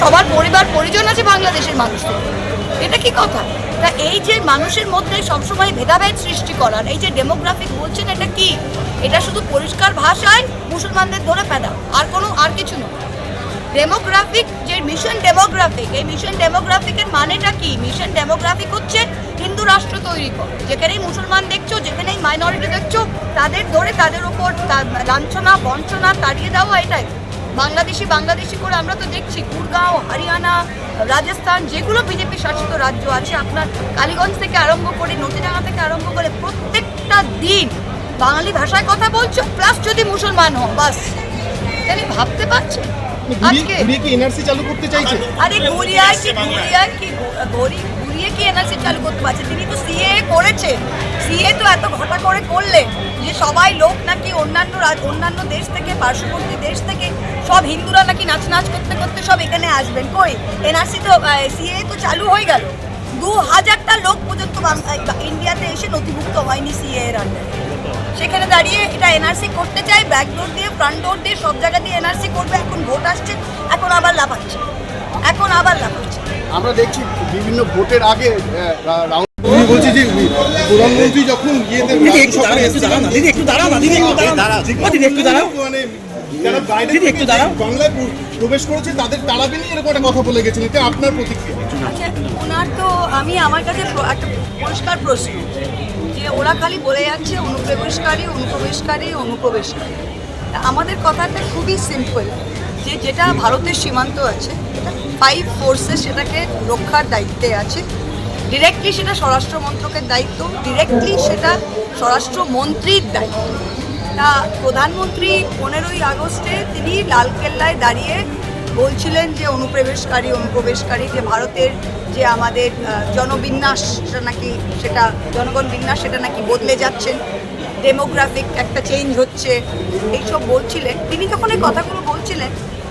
সবার পরিবার, পরিজন আছে বাংলাদেশের মানুষদের। এটা কি কথা? তা এই যে মানুষের মধ্যে সবসময় ভেদাভেদ সৃষ্টি করার, এই যে ডেমোগ্রাফিক বলছেন, এটা কি? এটা শুধু পরিষ্কার ভাষায় মুসলমানদের ধরে ফেলা, আর কোনো, আর কিছু নয় ডেমোগ্রাফিক যে মিশন ডেমোগ্রাফিক এই মিশন ডেমোগ্রাফিকের মানেটা কি? মিশন ডেমোগ্রাফিক হচ্ছে হিন্দু রাষ্ট্র তৈরি কর। যেখানেই মুসলমান দেখছ, যেখানেই মাইনরিটি দেখছ, তাদের ধরে তাদের উপর লাঞ্ছনা, বঞ্চনা তাড়িয়ে দেওয়া এটাই। বাংলাদেশি বাংলাদেশি করে আমরা তো দেখছি গুরগাঁও হরিয়ানা রাজস্থান যেগুলো বিজেপি শাসিত রাজ্য আছে আপনার কালীগঞ্জ থেকে আরম্ভ করে নদীডাঙ্গা থেকে আরম্ভ করে প্রত্যেকটা দিন বাঙালি ভাষায় কথা বলছো প্লাস যদি মুসলমান হও বাস। তাহলে ভাবতে আজকে কি এনআরসি চালু করতে চাইছে? আরে গড়িয়ায় কি গড়িয়ায় কি গড়ি ঘুরিয়ে কি এনআরসি চালু করতে পারছে? তিনি তো সিএ করেছে। সিএ তো এত ঘটা করে করলেন। যে সবাই লোক নাকি অন্যান্য অন্যান্য দেশ থেকে, পার্শ্ববর্তী দেশ থেকে, সব হিন্দুরা নাকি নাচ নাচ করতে করতে সব এখানে আসবেন। কই? এনআরসি তো সিএ তো চালু হয়ে গেল। দু হাজারটা লোক পর্যন্ত ইন্ডিয়াতে এসে নথিভুক্ত হয়নি সিএ এর আন্ডারে সেখানে দাঁড়িয়ে এটা এনআরসি করতে চাই ব্যাক ডোর দিয়ে ফ্রন্ট ডোর দিয়ে, সব জায়গা দিয়ে এনআরসি করবে, এখন ভোট আসছে, এখন আবার লাফাচ্ছে। এখন আবার লাফাচ্ছে। আমরা দেখছি বিভিন্ন ভোটের আগে আমি বলছি যে প্রধানমন্ত্রী যখন দিদি একটু দাঁড়াও একটু দাঁড়াও না দিদি একটু দাঁড়াও দিদি একটু দাঁড়াও দিদি একটু দাঁড়াও। মানে যারা বাইরে একটু দাঁড়াও। বাংলায় প্রবেশ করেছে তাদের এরকম একটা কথা বলে গেছেন এটা আপনার প্রতিক্রিয়া? আচ্ছা ওনার তো আমি আমার কাছে একটা পরিষ্কার প্রশ্ন যে ওরা খালি বলে যাচ্ছে অনুপ্রবেশকারী অনুপ্রবেশকারী অনুপ্রবেশকারী। তা আমাদের কথাটা খুবই সিম্পল যে যেটা ভারতের সীমান্ত আছে ফাইভ ফোর্সেস সেটাকে রক্ষার দায়িত্বে আছে। ডিরেক্টলি সেটা স্বরাষ্ট্র মন্ত্রকের দায়িত্ব ডিরেক্টলি সেটা স্বরাষ্ট্রমন্ত্রীর দায়িত্ব। তা প্রধানমন্ত্রী পনেরোই আগস্টে তিনি লালকেল্লায় দাঁড়িয়ে বলছিলেন যে অনুপ্রবেশকারী অনুপ্রবেশকারী, যে ভারতের যে আমাদের জনবিন্যাস সেটা নাকি সেটা, জনগণ বিন্যাস সেটা নাকি বদলে যাচ্ছেন ডেমোগ্রাফিক একটা চেঞ্জ হচ্ছে, এইসব বলছিলেন। তিনি যখন এই কথাগুলো বলছিলেন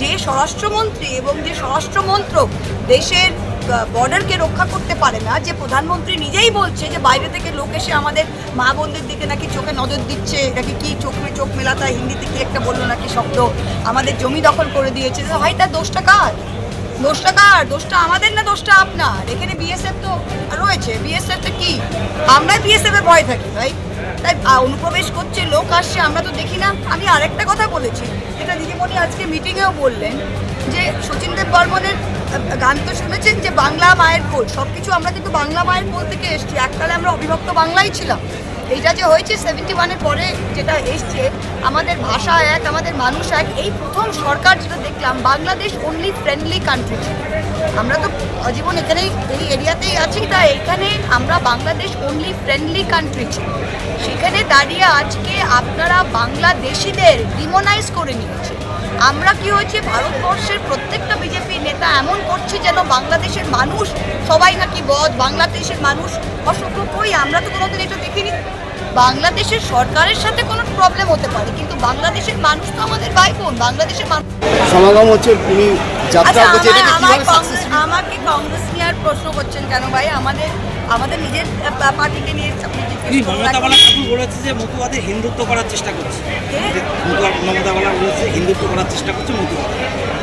যে স্বরাষ্ট্রমন্ত্রী এবং যে স্বরাষ্ট্রমন্ত্রক দেশের বর্ডারকে রক্ষা করতে পারে না, যে প্রধানমন্ত্রী নিজেই বলছে যে বাইরে থেকে লোক এসে আমাদের মা বোনদের দিকে নাকি চোখে নজর দিচ্ছে নাকি কি চোখে চোখ মেলাতা হিন্দিতে কি একটা বলল নাকি শব্দ, আমাদের জমি দখল করে দিয়েছে ভাই তার দোষটা কার? দোষটা কার? দোষটা আমাদের না দোষটা আপনার? এখানে বিএসএফ তো রয়েছে বিএসএফটা কি? আমরা বিএসএফ এর ভয় থাকি ভাই। তাই অনুপ্রবেশ করছে লোক আসছে, আমরা তো দেখি না। আমি আরেকটা কথা বলেছি, যেটা দিদিমণি আজকে মিটিংয়েও বললেন, যে শচীন দেব বর্মনের গান তো শুনেছেন যে বাংলা মায়ের কোল সব কিছু আমরা কিন্তু বাংলা মায়ের কোল থেকে এসছি। এককালে আমরা অবিভক্ত বাংলাই ছিলাম। এইটা যে হয়েছে সেভেন্টি ওয়ানের পরে যেটা এসছে, আমাদের ভাষা এক, আমাদের মানুষ এক, এই প্রথম সরকার যেটা দেখলাম, বাংলাদেশ অনলি ফ্রেন্ডলি কান্ট্রি আমরা তো জীবন এখানেই, এই এরিয়াতেই আছি তাই এখানে আমরা বাংলাদেশ অনলি ফ্রেন্ডলি কান্ট্রি সেখানে দাঁড়িয়ে আজকে আপনারা বাংলাদেশিদের ডিমোনাইজ করে নিয়েছে। আমরা কি হয়েছে, ভারতবর্ষের প্রত্যেকটা বিজেপি নেতা এমন করছে যেন বাংলাদেশের মানুষ সবাই নাকি বধ বাংলাদেশের মানুষ অসভ্য কই, আমরা তো কোনোদিন এটা দেখিনি। বাংলাদেশের সরকারের সাথে কোনো প্রবলেম হতে পারে কিন্তু বাংলাদেশের মানুষ তো আমাদের ভাই বোন বাংলাদেশের মানুষ সমাগম হচ্ছে উনি যাত্রা আচ্ছা করছে আমায় কীভাবে কংগ্রেস আমাকে কংগ্রেস নিয়ে আর প্রশ্ন করছেন কেন ভাই? আমাদের আমাদের নিজের পার্টিকে নিয়ে মমতা বালা ঠাকুর বলেছে যে মতুয়াদের হিন্দুত্ব করার চেষ্টা করছে? মমতা বালা বলেছে হিন্দুত্ব করার চেষ্টা করছে মতুয়া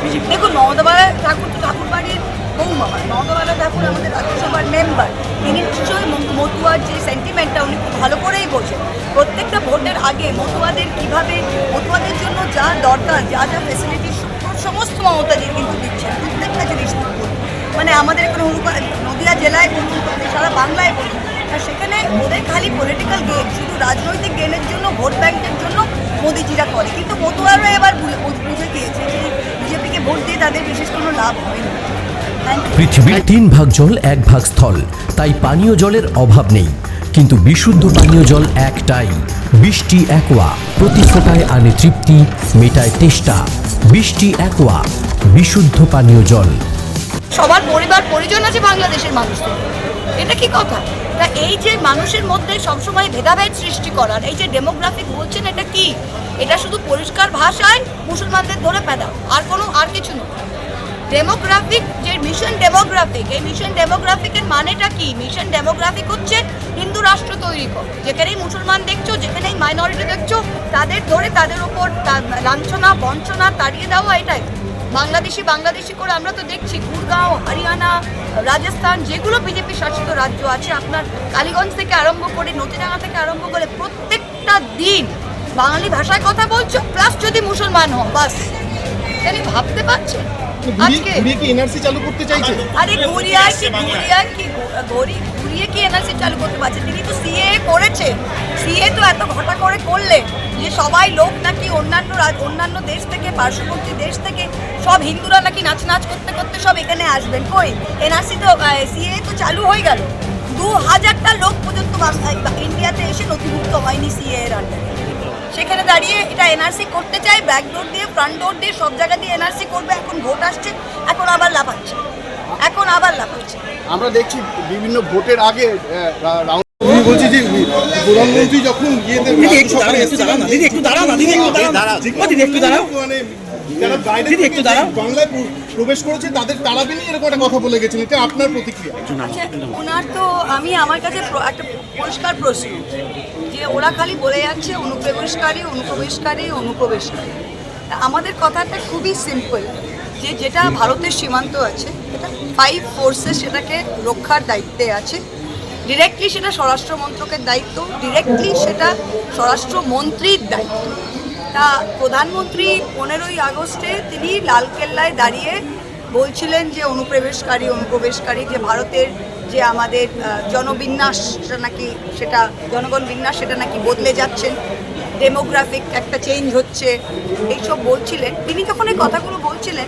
বিজেপি। দেখুন মমতা ঠাকুর ঠাকুর বাড়ির বৌমা হয় মমতা ঠাকুর আমাদের রাজ্যসভার মেম্বার তিনি নিশ্চয়ই মতুয়ার যে সেন্টিমেন্টটা উনি খুব ভালো করেই বোঝেন। প্রত্যেকটা ভোটের আগে মতুয়াদের কীভাবে, মতুয়াদের জন্য যা দরকার, যা যা ফেসিলিটি সমস্ত মমতাজি কিন্তু দিচ্ছেন। প্রত্যেকটা জিনিস। মানে আমাদের এখানে হুড়ুপা- নদিয়া জেলায় বলুন সারা বাংলায় বলুন সেখানে ওদের খালি পলিটিক্যাল গেম শুধু রাজনৈতিক গেমের জন্য, ভোট ব্যাংকের জন্য মোদিজিরা করে। কিন্তু মতুয়ারা এবার বুঝে গিয়েছে যে ভোট দিয়ে তাদের বিশেষ কোনো লাভ হয় না থ্যাংক ইউ পৃথিবীর তিন ভাগ জল এক ভাগ স্থল তাই পানীয় জলের অভাব নেই। কিন্তু বিশুদ্ধ পানীয় জল একটাই বৃষ্টি একোয়া। প্রতি ফোটায় আনে তৃপ্তি মেটায় তেষ্টা। বৃষ্টি একোয়া বিশুদ্ধ পানীয় জল। সবার পরিবার পরিজন আছে বাংলাদেশের মানুষদের। এটা কি কথা? তা এই যে মানুষের মধ্যে সবসময় ভেদাভেদ সৃষ্টি করার, এই যে ডেমোগ্রাফিক বলছেন, এটা কি? এটা শুধু পরিষ্কার ভাষায় মুসলমানদের ধরে পেদা, আর কোনো, আর কিছু নয়। ডেমোগ্রাফিক যে মিশন ডেমোগ্রাফিক এই মিশন ডেমোগ্রাফিকের মানেটা কি? মিশন ডেমোগ্রাফিক হচ্ছে হিন্দু রাষ্ট্র তৈরি কর। যেখানেই মুসলমান দেখছ, যেখানেই মাইনরিটি দেখছ, তাদের ধরে তাদের উপর তা- লাঞ্ছনা, বঞ্চনা তাড়িয়ে দেওয়া এটাই। বাংলাদেশি বাংলাদেশি করে আমরা তো দেখছি গুরগাঁও হরিয়ানা রাজস্থান যেগুলো বিজেপি শাসিত রাজ্য আছে আপনার কালীগঞ্জ থেকে আরম্ভ করে নতিডাঙ্গা থেকে আরম্ভ করে প্রত্যেকটা দিন বাঙালি ভাষায় কথা বলছো প্লাস যদি মুসলমান হও বাস। তাহলে ভাবতে পারছেন আজকে এনআরসি চালু করতে চাইছে? আরে গড়িয়া কি গড়িয়া কি গড়ি ঘুরিয়ে কি এনআরসি চালু করতে পারছে? তিনি তো সিএ করেছেন সিএ তো এত ঘটা করে করলে যে সবাই লোক নাকি অন্যান্য অন্যান্য দেশ থেকে, পার্শ্ববর্তী দেশ থেকে, সব হিন্দুরা নাকি নাচ নাচ করতে করতে সব এখানে আসবেন। কই? এনআরসি তো সিএ তো চালু হয়ে গেল। দু হাজারটা লোক পর্যন্ত ইন্ডিয়াতে এসে নথিভুক্ত হয়নি সিএ এর সেখানে দাঁড়িয়ে এটা এনআরসি করতে চাই ব্যাক ডোর দিয়ে ফ্রন্ট ডোর দিয়ে, সব জায়গা দিয়ে এনআরসি করবে, এখন ভোট আসছে, এখন আবার লাফাচ্ছে। এখন আবার লাফাচ্ছে আমরা দেখছি বিভিন্ন ভোটের আগে রাউন্ড আমি বলছি যে প্রধানমন্ত্রী যখন ইয়েতে দিদি একটু দাঁড়াও না। দিদি একটু দাঁড়াও দিদি একটু দাঁড়াও না ও দিদি একটু দাঁড়াও। মানে যারা দিদি, একটু দাঁড়াও। বাংলায় প্রবেশ করেছে তাদের এরকম একটা কথা বলে গেছেন। এটা আপনার প্রতিক্রিয়া? আচ্ছা ওনার তো আমি আমার কাছে একটা পরিষ্কার প্রশ্ন। যে ওরা খালি বলে যাচ্ছে অনুপ্রবেশকারী অনুপ্রবেশকারী অনুপ্রবেশকারী। আমাদের কথাটা খুবই সিম্পল যে যেটা ভারতের সীমান্ত আছে ফাইভ ফোর্সেস সেটাকে রক্ষার দায়িত্বে আছে। ডিরেক্টলি সেটা স্বরাষ্ট্র মন্ত্রকের দায়িত্ব ডিরেক্টলি সেটা স্বরাষ্ট্রমন্ত্রীর দায়িত্ব। তা প্রধানমন্ত্রী পনেরোই আগস্টে তিনি লালকেল্লায় দাঁড়িয়ে বলছিলেন যে, অনুপ্রবেশকারী অনুপ্রবেশকারী, যে ভারতের যে আমাদের জনবিন্যাস নাকি, সেটা, জনগণ বিন্যাস সেটা নাকি বদলে যাচ্ছেন ডেমোগ্রাফিক একটা চেঞ্জ হচ্ছে, এইসব বলছিলেন। তিনি যখন এই কথাগুলো বলছিলেন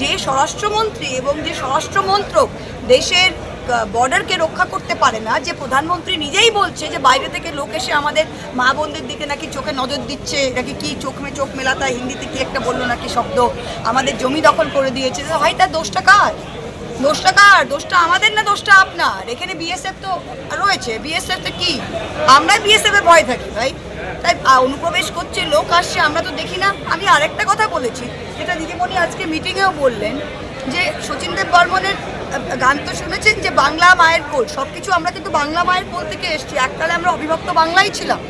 যে স্বরাষ্ট্রমন্ত্রী এবং যে স্বরাষ্ট্রমন্ত্রক দেশের বর্ডারকে রক্ষা করতে পারে না, যে প্রধানমন্ত্রী নিজেই বলছে যে বাইরে থেকে লোক এসে আমাদের মা বোনদের দিকে নাকি চোখে নজর দিচ্ছে নাকি কি চোখ মে চোখ মেলাতা হিন্দিতে কি একটা বলল নাকি শব্দ, আমাদের জমি দখল করে দিয়েছে ভাই তার দোষটা কার? দোষটা কার? দোষটা আমাদের না দোষটা আপনার? এখানে বিএসএফ তো রয়েছে বিএসএফ তো কি? আমরা বিএসএফ এর ভয় থাকি ভাই। তাই অনুপ্রবেশ করছে লোক আসছে, আমরা তো দেখি না। আমি আরেকটা কথা বলেছি, যেটা দিদিমণি আজকে মিটিংয়েও বললেন, যে শচীন দেব বর্মনের গান তো শুনেছেন যে বাংলা মায়ের কোল সব কিছু আমরা কিন্তু বাংলা মায়ের কোল থেকে এসছি। এককালে আমরা অবিভক্ত বাংলাই ছিলাম।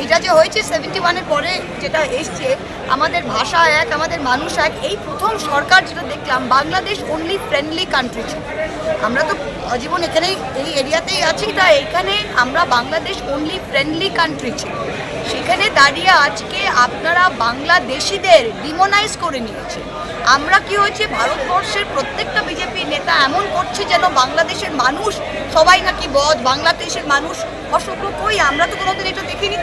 এইটা যে হয়েছে সেভেন্টি ওয়ানের পরে যেটা এসছে, আমাদের ভাষা এক, আমাদের মানুষ এক, এই প্রথম সরকার যেটা দেখলাম, বাংলাদেশ অনলি ফ্রেন্ডলি কান্ট্রি ছিল। আমরা তো জীবন এখানেই, এই এরিয়াতেই আছি, তাই এখানে আমরা বাংলাদেশ অনলি ফ্রেন্ডলি কান্ট্রি ছিল। সেখানে দাঁড়িয়ে আজকে আপনারা বাংলাদেশিদের ডিমোনাইজ করে নিয়েছে আমরা কি হয়েছে, ভারতবর্ষের প্রত্যেকটা বিজেপি নেতা এমন করছে যেন বাংলাদেশের মানুষ, সবাই নাকি বধ বাংলাদেশের মানুষ অসভ্য, কই আমরা তো কোনোদিন এটা দেখিনি।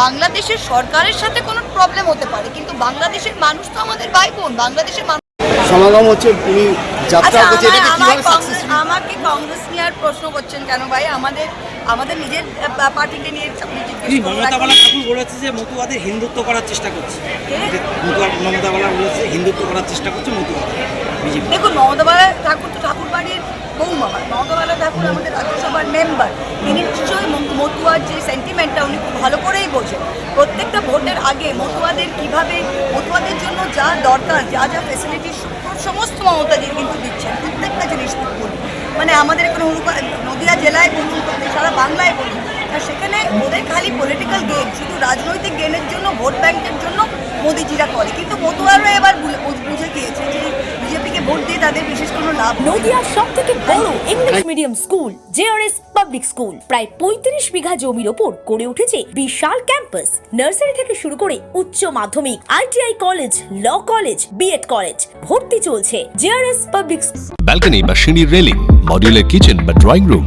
বাংলাদেশের সরকারের সাথে কোনো প্রবলেম হতে পারে, কিন্তু বাংলাদেশের মানুষ তো আমাদের ভাই বোন, বাংলাদেশের মানুষ সমাগম হচ্ছে যাত্রা আচ্ছা করছে আমায়- কীভাবে সাকসেসফুল আমাকে কংগ্রেস নিয়ে আর প্রশ্ন করছেন কেন ভাই? আমাদের আমাদের নিজের পার্টিকে নিয়ে করুন। মমতা বালা ঠাকুর বলেছে যে মতুয়াদের হিন্দুত্ব করার চেষ্টা করছে? মমতা বালা বলেছে হিন্দুত্ব করার চেষ্টা করছে মতুয়া বিজেপি। দেখুন মমতা বালা ঠাকুর তো ঠাকুর বাড়ির বৌমা। মমতা বালা ঠাকুর আমাদের রাজ্যসভার মেম্বার তিনি নিশ্চয়ই মতুয়ার যে সেন্টিমেন্টটা উনি খুব ভালো করেই বোঝেন। প্রত্যেকটা ভোটের আগে মতুয়াদের কীভাবে মতুয়াদের জন্য যা দরকার যা যা ফেসিলিটি সমস্ত মমতাজি কিন্তু দিচ্ছেন প্রত্যেকটা জিনিস বলুন মানে আমাদের এখানে নদীয়া জেলায় বলুন সারা বাংলায় বলুন। সেখানে ওদের খালি পলিটিক্যাল গেম শুধু রাজনৈতিক গেমের জন্য ভোট ব্যাংকের জন্য মোদিজিরা করে। কিন্তু মতুয়ারও এবার বুঝে গিয়েছে যে বিজেপিকে ভোট দিয়ে তাদের বিশেষ কোনো লাভ। নদিয়ার সব থেকে বড় English medium school JRS public school প্রায় পঁয়ত্রিশ বিঘা জমির ওপর গড়ে উঠেছে বিশাল ক্যাম্পাস নার্সারি থেকে শুরু করে উচ্চ মাধ্যমিক ITI college law college BEd college ভর্তি চলছে জেআরএস পাবলিক ব্যালকনি বা সিঁড়ির রেলিং মডিউলার কিচেন বা ড্রয়িং রুম